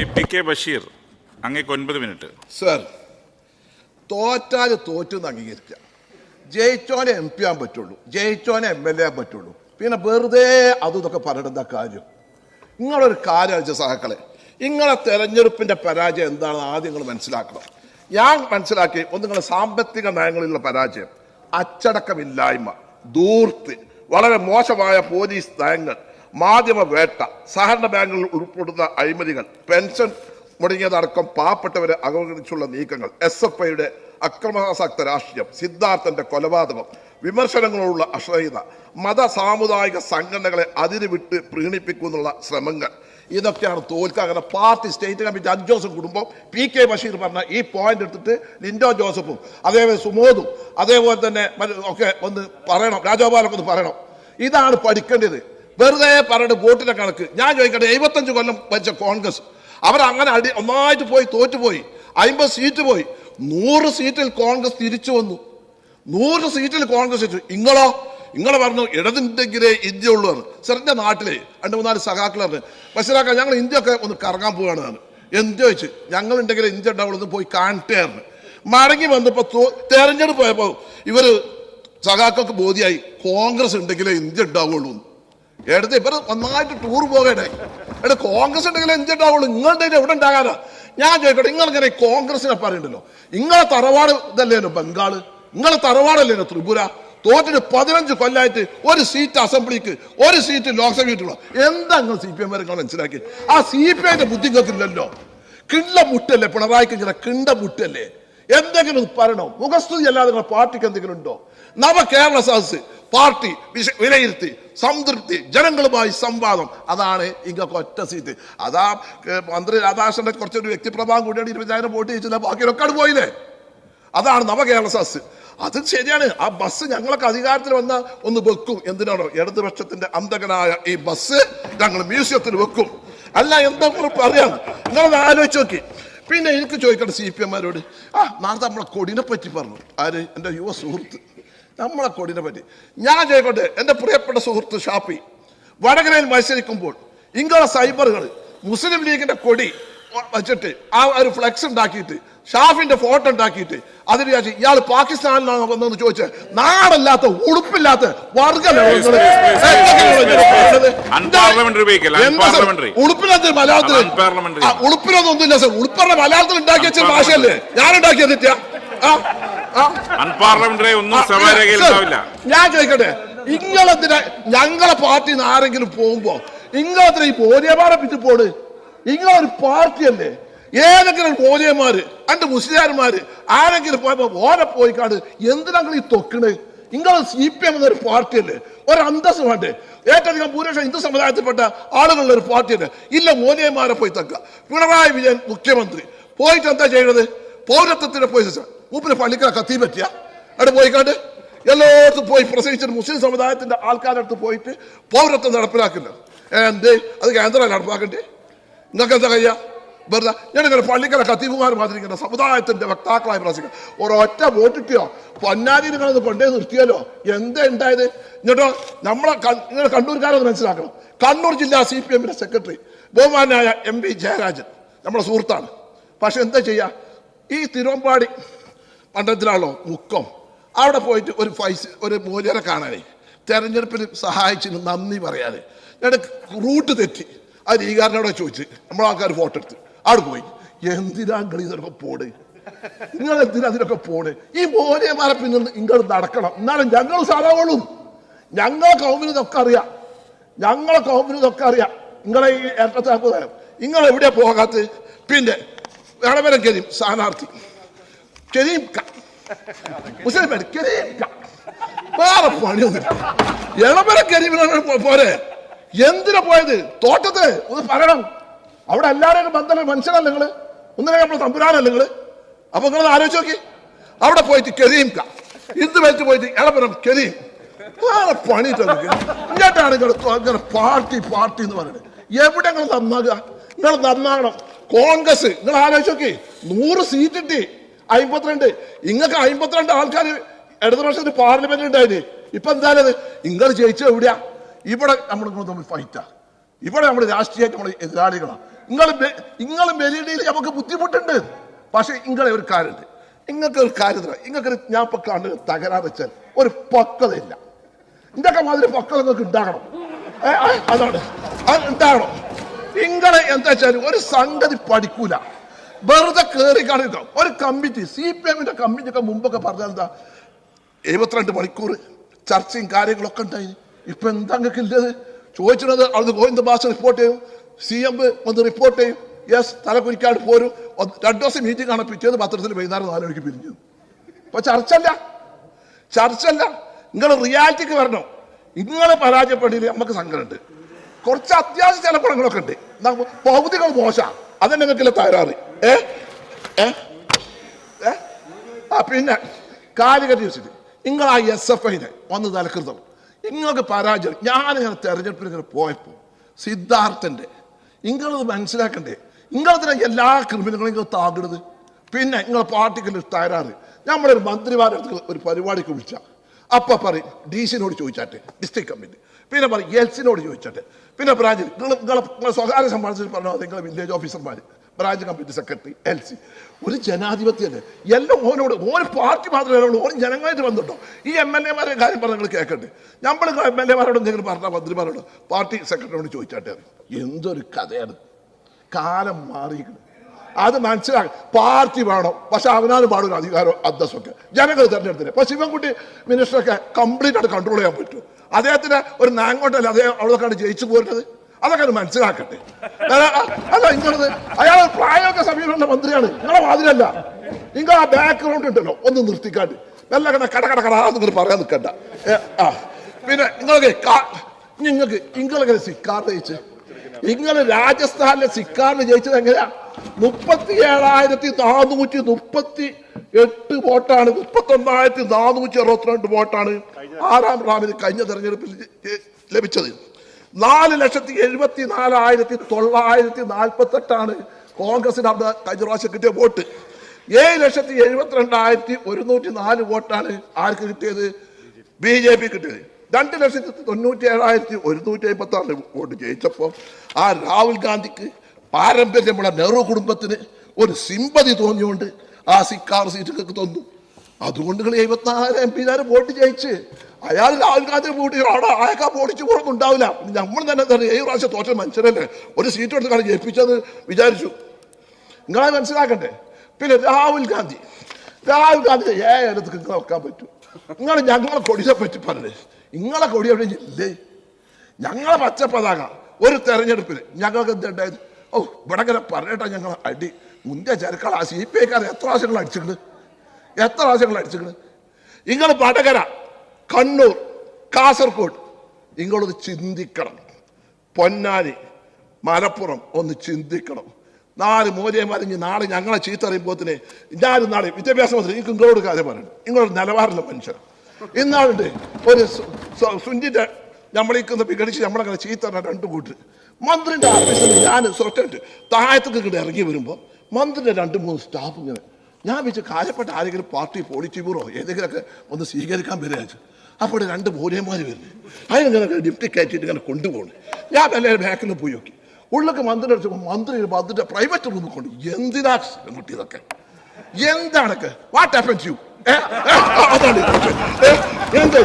Shri P K Basheer അങ്ങേക്ക് ഒൻപത് minute. Sir തോറ്റാൽ തോറ്റെന്ന് അംഗീകരിക്കുക. ജയിച്ചോനെ എം പി ആൻ പറ്റുള്ളൂ. ജയിച്ചോനെ എം എൽ എ ആൻ പറ്റുള്ളൂ. പിന്നെ വെറുതെ അതും ഇതൊക്കെ പറയേണ്ട കാര്യം? നിങ്ങളൊരു കാര്യം സഹാക്കളെ. നിങ്ങളെ തെരഞ്ഞെടുപ്പിന്റെ പരാജയം എന്താണെന്ന് ആദ്യം നിങ്ങൾ മനസ്സിലാക്കണം. ഞാൻ മനസ്സിലാക്കി ഒന്ന് നിങ്ങളുടെ സാമ്പത്തിക നയങ്ങളിലുള്ള പരാജയം. അച്ചടക്കമില്ലായ്മ ദൂർത്ത് വളരെ മോശമായ പോലീസ് നയങ്ങൾ മാധ്യമ വേട്ട സഹകരണ ബാങ്കുകളിൽ ഉൾപ്പെടുന്ന അഴിമതികൾ പെൻഷൻ മുടങ്ങിയതടക്കം പാവപ്പെട്ടവരെ അവഗണിച്ചുള്ള നീക്കങ്ങൾ എസ് എഫ് ഐയുടെ അക്രമാസക്ത രാഷ്ട്രീയം സിദ്ധാർത്ഥന്റെ കൊലപാതകം വിമർശനങ്ങളോടുള്ള അശ്രയത മത സാമുദായിക സംഘടനകളെ അതിര് വിട്ട് പ്രീണിപ്പിക്കുന്നുള്ള ശ്രമങ്ങൾ. ഇതൊക്കെയാണ് തോൽക്കുക അങ്ങനെ പാർട്ടി സ്റ്റേറ്റ് കമ്മിറ്റി അഞ്ചോസും കുടുംബം പി കെ ബഷീർ പറഞ്ഞ ഈ പോയിന്റ് എടുത്തിട്ട് ലിൻഡോ ജോസഫും അതേപോലെ സുമോദും അതേപോലെ തന്നെ ഒക്കെ ഒന്ന് പറയണം. രാജഗോപാലൊക്കെ ഒന്ന് പറയണം. ഇതാണ് പഠിക്കേണ്ടത്. വെറുതെ പറഞ്ഞിട്ട് വോട്ടിന്റെ കണക്ക്. ഞാൻ ചോദിക്കട്ടെ എഴുപത്തഞ്ച് കൊല്ലം വെച്ച കോൺഗ്രസ് അവരങ്ങനെ അടി ഒന്നായിട്ട് പോയി തോറ്റുപോയി അമ്പത് സീറ്റ് പോയി നൂറ് സീറ്റിൽ കോൺഗ്രസ് തിരിച്ചു വന്നു. നൂറ് സീറ്റിൽ കോൺഗ്രസ് തിരിച്ചു. ഇങ്ങളോ ഇങ്ങളെ പറഞ്ഞു ഇടതുണ്ടെങ്കിലേ ഇന്ത്യ ഉള്ളൂ സാർ എന്റെ നാട്ടിലെ രണ്ട് മൂന്നാൽ സഖാക്കൾ പറഞ്ഞു ബഷീറാക്ക ഞങ്ങൾ ഇന്ത്യ ഒക്കെ ഒന്ന് കറങ്ങാൻ പോവുകയാണ്. എന്ത് ചോദിച്ചു? ഞങ്ങൾ ഉണ്ടെങ്കിൽ ഇന്ത്യ ഉണ്ടാവുള്ളൂ പോയി കാണട്ടെയായിരുന്നു മടങ്ങി വന്നപ്പോൾ തെരഞ്ഞെടുപ്പ് പോയപ്പോൾ ഇവർ സഖാക്കൾക്ക് ബോധിയായി കോൺഗ്രസ് ഉണ്ടെങ്കിലേ ഇന്ത്യ ഉണ്ടാവുള്ളൂ. എടുത്ത് ഇവർ നന്നായിട്ട് ടൂർ പോകട്ടെ എടാ കോൺഗ്രസ് ഉണ്ടെങ്കിൽ എന്ത് ഉണ്ടാവുള്ളൂ നിങ്ങളുടെ എവിടെ ഉണ്ടാകാനാ? ഞാൻ ചോദിക്കട്ടെ നിങ്ങൾ ഇങ്ങനെ കോൺഗ്രസിനെ പറയണ്ടല്ലോ? നിങ്ങളെ തറവാട് ഇതല്ലേനോ ബംഗാൾ? നിങ്ങളെ തറവാടല്ലേനോ ത്രിപുര? തോറ്റിട്ട് പതിനഞ്ച് കൊല്ലായിട്ട് ഒരു സീറ്റ് അസംബ്ലിക്ക് ഒരു സീറ്റ് ലോക്സഭയ്ക്കുള്ള എന്താ നിങ്ങൾ സി പി എം വരെ മനസ്സിലാക്കി? ആ സി പി ഐന്റെ ബുദ്ധി നിങ്ങൾക്കില്ലല്ലോ. കിണ്ട മുട്ടല്ലേ പിണറായിക്ക് ഇങ്ങനെ കിണ്ട മുട്ടല്ലേ എന്തെങ്കിലും പറയണോ? മുഖസ്തുതി അല്ലാതെ നിങ്ങളുടെ പാർട്ടിക്ക് എന്തെങ്കിലും ഉണ്ടോ? നവ കേരള സദസ് പാർട്ടി വിലയിരുത്തി സംതൃപ്തി ജനങ്ങളുമായി സംവാദം. അതാണ് ഇങ്ങൊക്കെ ഒറ്റ സീറ്റ്. അതാ മന്ത്രി രാധാകൃഷ്ണന്റെ കുറച്ചൊരു വ്യക്തിപ്രഭാവം കൂടിയാണ് ഇരുപതിനായിരം വോട്ട് ചെയ്യിച്ചില്ല ബാക്കിയൊക്കെ അത് പോയില്ലേ? അതാണ് നവകേരള സസ് അത് ശരിയാണ്. ആ ബസ് ഞങ്ങളൊക്കെ അധികാരത്തിൽ വന്ന ഒന്ന് വെക്കും. എന്തിനാണോ? ഇടതുപക്ഷത്തിന്റെ അന്തകനായ ഈ ബസ് ഞങ്ങൾ മ്യൂസിയത്തിൽ വെക്കും. അല്ല എന്താ പറയാം നിങ്ങളത് ആലോചിച്ച് നോക്കി. പിന്നെ എനിക്ക് ചോദിക്കട്ടെ സി പി എമ്മാരോട് ആ നാളെ നമ്മളെ കൊടിനെ പറ്റി പറഞ്ഞു. ആര്? എന്റെ യുവ സുഹൃത്ത്. നമ്മളെ കൊടിനെ പറ്റി. ഞാൻ ചെയ്യട്ടെ എന്റെ പ്രിയപ്പെട്ട സുഹൃത്ത് ഷാപ്പി വടകരയിൽ മത്സരിക്കുമ്പോൾ ഇങ്ങളെ സൈബറുകൾ മുസ്ലിം ലീഗിന്റെ കൊടി വെച്ചിട്ട് ആ ഒരു ഫ്ലെക്സ് ഉണ്ടാക്കിയിട്ട് ഷാഫിന്റെ ഫോട്ടോ ഉണ്ടാക്കിയിട്ട് അതിന് വിചാരിച്ചു ഇയാൾ പാകിസ്ഥാനിലാണ് വന്നതെന്ന് ചോദിച്ച് നാടല്ലാത്ത ഉടുപ്പില്ലാത്ത ഉടുപ്പില്ലാത്ത ഉടുപ്പിനൊന്നും മലയാളത്തിൽ ഉളുപ്പിലൊന്നും ഒന്നുമില്ല സർ. ഉടുപ്പറ മലയാളത്തിൽ ഉണ്ടാക്കി വെച്ച ഭാഷയല്ലേ? ഞാൻ തെറ്റാ ആ ആ അൺപാർലമെന്ററി ഒന്നും സഭാരേഖയിൽ ഉണ്ടാവില്ല. ഞാൻ ചോദിക്കട്ടെ ഇങ്ങളെന്തിനാ ഞങ്ങളെ പാർട്ടി നിന്ന് ആരെങ്കിലും പോകുമ്പോ ഇങ്ങളെന്തിനാ ഈ ബോധ്യമാരെ പിറ്റി പോണ്? പാർട്ടി അല്ലേ ഏതെങ്കിലും പോലിയമാര് അന്റെ മുസ്ലിയാർമാര് ആരെങ്കിലും പോയപ്പോ ഓരെ പോയിക്കാട് എന്തിനാ നിങ്ങൾ ഈ തൊക്കണ്? നിങ്ങൾ സി പി എം എന്നൊരു പാർട്ടിയല്ലേ? ഒരു അന്തസ് വേണ്ടേ? ഏറ്റവും ഭൂരിപക്ഷം ഹിന്ദു സമുദായത്തിൽപ്പെട്ട ആളുകളുടെ ഒരു പാർട്ടിയല്ലേ? ഇല്ല മോനിയന്മാരെ പോയി തക്ക. പിണറായി വിജയൻ മുഖ്യമന്ത്രി. പോയിട്ട് എന്താ ചെയ്യണത്? പൗരത്വത്തിന്റെ പോയി പള്ളിക്കല കത്തി പറ്റിയ. അവിടെ പോയിക്കാണ്ട് എല്ലായിടത്തും പോയി പ്രസംഗിച്ചിട്ട് മുസ്ലിം സമുദായത്തിന്റെ ആൾക്കാരുടെ അടുത്ത് പോയിട്ട് പൗരത്വം നടപ്പിലാക്കില്ല എന്ത് അത് കേന്ദ്രം നടപ്പാക്കണ്ടേ? നിങ്ങൾക്ക് എന്താ കഴിയാ വെറുതെ ഞാനിങ്ങനെ പള്ളിക്കല കത്തീപുമാർ മാതിരിക്കുന്ന സമുദായത്തിന്റെ വക്താക്കളായി പ്രസംഗിക്കുക ഒരൊറ്റ വോട്ട് കിട്ടിയോ? പൊന്നാരി നിങ്ങളത് കൊണ്ടേ നിർത്തിയാലോ? എന്താ ഉണ്ടായത്? എന്നിട്ടോ നമ്മളെ നിങ്ങൾ കണ്ണൂർക്കാരൊന്ന് മനസ്സിലാക്കണം. കണ്ണൂർ ജില്ലാ സി പി എമ്മിന്റെ സെക്രട്ടറി ബഹുമാനായ എം പി ജയരാജൻ നമ്മുടെ സുഹൃത്താണ്. പക്ഷെ എന്താ ചെയ്യാ ഈ തിരുവമ്പാടി മണ്ഡലത്തിലാണല്ലോ മുക്കം. അവിടെ പോയിട്ട് ഒരു പൈസ ഒരു മൂല്യരെ കാണാനേ. തെരഞ്ഞെടുപ്പിന് സഹായിച്ചതിന് നന്ദി പറയാതെ ഞാൻ റൂട്ട് തെറ്റി. ആ ലീഗാരനോടെ ചോദിച്ച് നമ്മളെ ആൾക്കാർ ഫോട്ടോ എടുത്ത്. അവിടെ പോയി. എന്തിനാ നിങ്ങൾ ഇതിനൊക്കെ പോട് നിങ്ങൾ എന്തിനാ അതിനൊക്കെ പോട് ഈ മോനെമാരെ പിന്നെ നിങ്ങൾ നടക്കണം. എന്നാലും ഞങ്ങൾ സാധാവുള്ളൂ ഞങ്ങളെ കൗമിന് ഇതൊക്കെ അറിയാം. ഞങ്ങളെ കൗമിന് ഇതൊക്കെ അറിയാം. നിങ്ങളെ ഈ ഇരട്ടത്താപ്പ് നിങ്ങൾ എവിടെയാ പോകാത്ത പിന്നെ വേണമെങ്കിലും സ്ഥാനാർത്ഥി. ക മുസ്ലിം പേര് കരീം ക വേറെ പണിയൊന്നും ഇളവരം കരീമിനാണ് പോരെ. എന്തിനാ പോയത്? തോട്ടത്തെ ഒന്ന് പറയണം. അവിടെ എല്ലാവരും ബന്ധമുള്ള മനുഷ്യനല്ല നിങ്ങൾ. ഒന്നിനെ നമ്മൾ തമ്പുരാനല്ല നിങ്ങൾ? അപ്പൊ നിങ്ങൾ ആലോചിച്ച് നോക്കി. അവിടെ പോയിട്ട് കരീം കാ ഇത് വെച്ച് പോയിട്ട് ഇളവരം കരീം വേറെ പണി ഇങ്ങോട്ടാണ് ഇങ്ങനെ പാർട്ടി പാർട്ടി എന്ന് പറയുന്നത്. എവിടെ നിങ്ങൾ നന്നാകുക. നിങ്ങൾ നന്നാകണം. കോൺഗ്രസ് നിങ്ങൾ ആലോചിച്ച് നോക്കി. നൂറ് സീറ്റ് കിട്ടി. അമ്പത്തിരണ്ട്. ഇങ്ങക്ക് അമ്പത്തിരണ്ട് ആൾക്കാർ ഇടതുപക്ഷത്തിന് പാർലമെന്റ് ഉണ്ടായത് ഇപ്പൊ എന്തായാലും നിങ്ങൾ ജയിച്ചത് എവിടെയാ? ഇവിടെ നമ്മൾ തമ്മിൽ ഫൈറ്റാ ഇവിടെ നമ്മൾ രാഷ്ട്രീയമായിട്ട് നമ്മൾ എതിരാളികളാണ് നിങ്ങൾ നിങ്ങൾ മെലിഡിയിൽ നമുക്ക് ബുദ്ധിമുട്ടുണ്ട്. പക്ഷെ നിങ്ങളെ ഒരു കാര്യമുണ്ട് നിങ്ങൾക്ക് ഒരു കാര്യം നിങ്ങൾക്ക് ഞാൻ ഇപ്പൊ കണ്ട് തകരാറ് വെച്ചാൽ ഒരു പക്വതയില്ല. ഇതൊക്കെ മാതിരി പക്വത നിങ്ങൾക്ക് ഉണ്ടാകണം. അതാണ്. അത് ഉണ്ടാകണം. നിങ്ങളെ എന്താ വെച്ചാൽ ഒരു സംഗതി പഠിക്കൂല. വെറുതെ കയറി കാണിക്കാം ഒരു കമ്മിറ്റി സി പി എമ്മിന്റെ കമ്മിറ്റി ഒക്കെ മുമ്പൊക്കെ പറഞ്ഞാൽ എന്താ? എഴുപത്തിരണ്ട് മണിക്കൂർ ചർച്ചയും കാര്യങ്ങളൊക്കെ ഉണ്ടായി. ഇപ്പൊ എന്താ നിങ്ങൾക്ക് ഇല്ലത്? ചോദിച്ചത് അവിടുന്ന് ഗോവിന്ദ ഭാഷ റിപ്പോർട്ട് ചെയ്യും. സി എം വന്ന് റിപ്പോർട്ട് ചെയ്യും. യെസ് തലകുരിക്കാട് പോരും. രണ്ടു ദിവസം മീറ്റിംഗ് ആണ് പിറ്റേന്ന് പത്രത്തിൽ വൈകുന്നേരം നാല് മണിക്ക് പിരിഞ്ഞു. ഇപ്പൊ ചർച്ചല്ല ചർച്ചല്ല നിങ്ങൾ റിയാലിറ്റിക്ക് വരണം. നിങ്ങൾ പരാജയപ്പെടില്ല നമുക്ക് സങ്കടമുണ്ട്. കുറച്ച് അത്യാവശ്യ ചില പടങ്ങളൊക്കെ ഉണ്ട്. പകുതികൾ മോശ. അതന്നെ നിങ്ങൾക്കില്ല തകരാറ്? ഏ? ഏ? ആ പിന്നെ കാലിക്കറ്റ് യൂണിവേഴ്സിറ്റി നിങ്ങൾ ആ എസ് എഫ് ഐനെ വന്ന് തലക്കൃതം നിങ്ങൾക്ക് പരാജയം. ഞാനിങ്ങനെ തെരഞ്ഞെടുപ്പിൽ ഇങ്ങനെ പോയപ്പോൾ സിദ്ധാർത്ഥന്റെ നിങ്ങളത് മനസ്സിലാക്കണ്ടേ? നിങ്ങളതിനെ എല്ലാ ക്രിമിനലുകളും താകിടുന്നത് പിന്നെ നിങ്ങളെ പാർട്ടിക്കുള്ള തകരാറ്. നമ്മളൊരു മന്ത്രിമാരെ ഒരു പരിപാടിക്ക് വിളിച്ച. അപ്പൊ പറയും ഡി സിനോട് ചോദിച്ചാട്ടെ ഡിസ്ട്രിക്ട് കമ്മിറ്റി പിന്നെ പറയും എൽസിനോട് ചോദിച്ചാട്ടെ. പിന്നെ ബ്രാഞ്ചിൽ നിങ്ങൾ നിങ്ങളെ സ്വകാര്യ സംബന്ധിച്ച് പറഞ്ഞാൽ നിങ്ങളെ വില്ലേജ് ഓഫീസർമാർ branch committee secretary L C ഒരു ജനാധിപത്യമല്ലേ എല്ലാം ഓനോട് ഓരോ പാർട്ടി മാത്രമേ ഉള്ളൂ ഓൻ ജനങ്ങളായിട്ട് വന്നിട്ടോ ഈ എം എൽ എമാരെ കാര്യം പറഞ്ഞ് നിങ്ങൾ കേൾക്കട്ടെ നമ്മൾ എം എൽ എമാരോട് എന്തെങ്കിലും പറഞ്ഞാൽ മന്ത്രിമാരോട് പാർട്ടി സെക്രട്ടറിയോട് ചോദിച്ചാട്ടെ. എന്തൊരു കഥയാണ്. കാലം മാറിയിരിക്കുന്നു. അത് മനസ്സിലാക്കി പാർട്ടി വേണം. പക്ഷെ അവനാണ് പാടുന്ന അധികാരം അന്തസ്സൊക്കെ. ജനങ്ങൾ തിരഞ്ഞെടുത്തില്ല? ഇപ്പൊ ശിവൻകുട്ടി മിനിസ്റ്ററൊക്കെ കംപ്ലീറ്റ് ആയിട്ട് കൺട്രോൾ ചെയ്യാൻ പറ്റും. അദ്ദേഹത്തിന് ഒരു നാങ്ങോട്ടല്ല അദ്ദേഹം അവിടെക്കാണ് ജയിച്ചു പോരുന്നത്. അതൊക്കെ അത് മനസ്സിലാക്കട്ടെ. അല്ല, ഇങ്ങനത് അയാൾ പ്രായമൊക്കെ സമീപമുള്ള മന്ത്രിയാണ്. നിങ്ങളെ വാതിലല്ല നിങ്ങൾ ആ ബാക്ക്ഗ്രൗണ്ട് ഉണ്ടല്ലോ ഒന്ന് നിർത്തിക്കാണ്ട്. നല്ല കട കട കട കട നിങ്ങൾ പറയാൻ നിൽക്കണ്ട. ആ. പിന്നെ നിങ്ങൾക്ക് നിങ്ങൾക്ക് നിങ്ങളെങ്ങനെ സിക്കാർ ജയിച്ച്. നിങ്ങൾ രാജസ്ഥാനിലെ സിക്കാറിൽ ജയിച്ചത് എങ്ങനെയാ? മുപ്പത്തി ഏഴായിരത്തി നാനൂറ്റി മുപ്പത്തി എട്ട് വോട്ടാണ്. മുപ്പത്തി ഒന്നായിരത്തി നാനൂറ്റി അറുപത്തിരണ്ട് വോട്ടാണ് ആറാം റാമിന് കഴിഞ്ഞ തെരഞ്ഞെടുപ്പിൽ ലഭിച്ചത്. നാല് ലക്ഷത്തി എഴുപത്തി നാലായിരത്തി തൊള്ളായിരത്തി നാൽപ്പത്തി എട്ടാണ് കോൺഗ്രസിന് അവിടെ കഴിഞ്ഞ പ്രാവശ്യം കിട്ടിയ വോട്ട്. ഏഴ് ലക്ഷത്തി എഴുപത്തിരണ്ടായിരത്തി ഒരുന്നൂറ്റി നാല് വോട്ടാണ് ആർക്ക് കിട്ടിയത്? ബി ജെ പി കിട്ടിയത്. രണ്ട് ലക്ഷത്തി തൊണ്ണൂറ്റി ഏഴായിരത്തി ഒരുന്നൂറ്റി അമ്പത്തി ആറ് വോട്ട് ജയിച്ചപ്പോൾ ആ രാഹുൽ ഗാന്ധിക്ക് പാരമ്പര്യമുള്ള നെഹ്റു കുടുംബത്തിന് ഒരു സിമ്പതി തോന്നിയോണ്ട് ആ സിക്കാർ സീറ്റുകൾക്ക് തന്നു. അതുകൊണ്ട് നിങ്ങൾ എഴുപത്തിനാല് എം പിമാരെ വോട്ട് ജയിച്ച്. അയാൾ രാഹുൽ ഗാന്ധി വോട്ട് അവിടെ അയാൾക്ക് വോട്ടിച്ച് പോകുമ്പോൾ ഉണ്ടാവില്ല. നമ്മൾ തന്നെ ഏഴ് പ്രാവശ്യം തോറ്റ മനുഷ്യരല്ലേ ഒരു സീറ്റ് എടുത്താണ് ജയിപ്പിച്ചത് വിചാരിച്ചു. നിങ്ങളെ മനസ്സിലാക്കണ്ടേ? പിന്നെ രാഹുൽ ഗാന്ധി. രാഹുൽ ഗാന്ധി ഏഴടുത്ത് നിങ്ങൾ വെക്കാൻ പറ്റും. നിങ്ങൾ ഞങ്ങളെ കൊടിയെ പറ്റി പറഞ്ഞേ. നിങ്ങളെ കൊടി എവിടെ ഇല്ലേ? ഞങ്ങളെ പച്ച പതാക ഒരു തെരഞ്ഞെടുപ്പിൽ ഞങ്ങൾക്ക് എന്തുണ്ടായത് ഓ ഇവിടെ പറഞ്ഞേട്ടാ ഞങ്ങൾ അടി. മുന്തിയ ചെറുക്കൾ ആ സി പി ഐക്കാർ എത്ര പ്രാവശ്യങ്ങൾ അടിച്ചിട്ടുണ്ട് എത്ര പ്രാവശ്യങ്ങൾ അടിച്ചിട്ടുണ്ട് നിങ്ങൾ വടകര കണ്ണൂർ കാസർഗോഡ് നിങ്ങളൊന്ന് ചിന്തിക്കണം. പൊന്നാനി മലപ്പുറം ഒന്ന് ചിന്തിക്കണം. നാല് മോദിയന്മാർ ഇനി നാളെ ഞങ്ങളെ ചീത്ത അറിയുമ്പോത്തിന് ഞാനും നാളെ വിദ്യാഭ്യാസ മന്ത്രി എനിക്ക് നിങ്ങളോട് കാര്യം പറയണം. നിങ്ങളൊരു നിലവാരമുള്ള മനുഷ്യർ ഇന്നാളുണ്ട് ഒരു സുഞ്ചിന്റെ നമ്മളിക്കുന്ന വിഘടിച്ച് നമ്മളങ്ങനെ ചീത്ത രണ്ട് കൂട്ട് മന്ത്രിന്റെ ഓഫീസിൽ ഞാൻ സ്വറ്റുണ്ട് താഴത്തേക്ക് ഇങ്ങോട്ട് ഇറങ്ങി വരുമ്പോൾ മന്ത്രിന്റെ രണ്ട് മൂന്ന് സ്റ്റാഫ് ഇങ്ങനെ. ഞാൻ വെച്ച് കാര്യപ്പെട്ട ആരെങ്കിലും പാർട്ടി പോളിറ്റി ബ്യൂറോ ഏതെങ്കിലുമൊക്കെ ഒന്ന് സ്വീകരിക്കാൻ വരികയാണ് അപ്പോൾ രണ്ട് ബോധ്യന്മാർ വരുന്നു. അതിനിങ്ങനെ ഡിപ്റ്റി കയറ്റിയിട്ട് ഇങ്ങനെ കൊണ്ടുപോകണം ഞാൻ എല്ലാവരും ബാക്കിൽ പോയി നോക്കി. ഉള്ളൊക്കെ മന്ത്രി അടിച്ചപ്പോൾ മന്ത്രി മന്ത്രിയുടെ പ്രൈവറ്റ് റൂമിൽ കൊണ്ട് എന്തിനാ കിട്ടിയതൊക്കെ എന്താണൊക്കെ? വാട്ട് ഹാപ്പൻസ് യു എന്ത്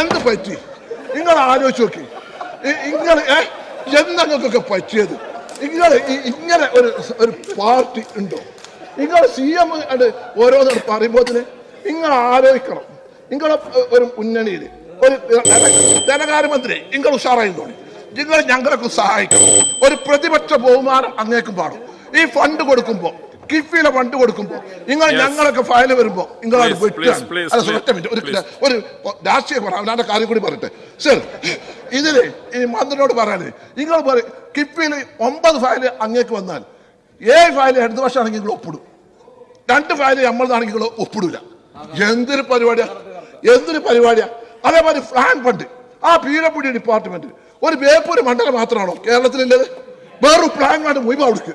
എന്ത് പറ്റി? നിങ്ങൾ ആലോചിച്ച് നോക്കി. നിങ്ങൾ എന്തൊക്കെ പറ്റിയത്. നിങ്ങൾ ഇങ്ങനെ ഒരു ഒരു പാർട്ടി ഉണ്ടോ? നിങ്ങൾ സി എം ഓരോന്നും പറയുമ്പോൾ തന്നെ നിങ്ങൾ ആലോചിക്കണം. നിങ്ങൾ ഒരു മുന്നണിയിൽ ഒരു ധനകാര്യമന്ത്രി നിങ്ങൾ ഉഷാറായി തോന്നി നിങ്ങൾ ഞങ്ങളൊക്കെ സഹായിക്കണം. ഒരു പ്രതിപക്ഷ ബഹുമാനം അങ്ങേക്കും പാടും. ഈ ഫണ്ട് കൊടുക്കുമ്പോ കിഫിയിലെ ഫണ്ട് കൊടുക്കുമ്പോ നിങ്ങൾ ഞങ്ങളൊക്കെ ഫയൽ വരുമ്പോ നിങ്ങൾ മിനിറ്റ് ഒരു. ഒരു രാഷ്ട്രീയ പറയാം കാര്യം കൂടി പറയട്ടെ. ശരി ഇതിൽ ഈ മന്ത്രിനോട് പറയാനേ നിങ്ങൾ പറയും കിഫിയിൽ ഒമ്പത് ഫയൽ അങ്ങേക്ക് വന്നാൽ ഏഴ് ഫയൽ ഇടത് വർഷമാണെങ്കിൽ നിങ്ങൾ ഒപ്പിടും. രണ്ട് ഫയൽ നമ്മളതാണെങ്കിൽ നിങ്ങൾ ഒപ്പിടൂല. എന്തൊരു പരിപാടിയാ? എന്തൊരു പരിപാടിയാ? അതേപോലെ ഫ്ലാൻ ഫണ്ട് ആ പീരപ്പുടി ഡിപ്പാർട്ട്മെന്റ് ഒരു ബേപ്പൂര് മണ്ഡലം മാത്രമാണോ കേരളത്തിലുള്ളത്? വേറൊരു പ്ലാൻ വേണ്ട മുഴുവൻ അവിടേക്ക്.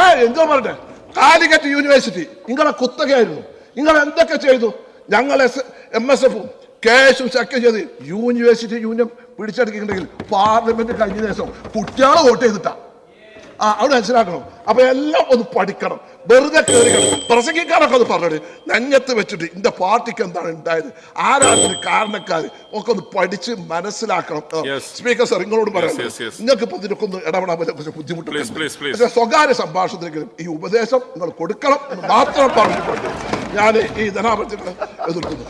ആ എന്തോ പറയട്ടെ? Calicut university. നിങ്ങളെ കുത്തകയായിരുന്നു. നിങ്ങൾ എന്തൊക്കെ ചെയ്തു? ഞങ്ങൾ എസ് എം എസ് എഫും കേസും ചക്ക ചെയ്ത് യൂണിവേഴ്സിറ്റി യൂണിയൻ പിടിച്ചെടുക്കുന്നുണ്ടെങ്കിൽ പാർലമെന്റ് കഴിഞ്ഞ ദിവസം കുട്ടികളെ വോട്ട് ചെയ്തിട്ടാ. ആ അവിടെ മനസ്സിലാക്കണം. അപ്പൊ എല്ലാം ഒന്ന് പഠിക്കണം. വെറുതെ കയറി കിടക്കും. പ്രസംഗിക്കാനൊക്കെ ഒന്ന് പറഞ്ഞത് നെഞ്ഞത്ത് വെച്ചിട്ട് ഇന്റെ പാർട്ടിക്ക് എന്താണ് ഉണ്ടായത്? ആരാണ് കാരണക്കാർ ഒക്കെ ഒന്ന് പഠിച്ച് മനസ്സിലാക്കണം. സ്പീക്കർ സാർ നിങ്ങളോട് പറയാം. നിങ്ങൾക്ക് ഇപ്പൊ ഇതിനൊക്കെ ഒന്ന് ഇടപെടാൻ കുറച്ച് ബുദ്ധിമുട്ടുണ്ട്. പക്ഷേ സ്വകാര്യ സംഭാഷണത്തിലെങ്കിലും ഈ ഉപദേശം നിങ്ങൾ കൊടുക്കണം എന്ന് മാത്രം പറഞ്ഞിട്ടുണ്ട് ഞാൻ ഈ ധനാപത്യങ്ങളെ എതിർക്കുന്നു.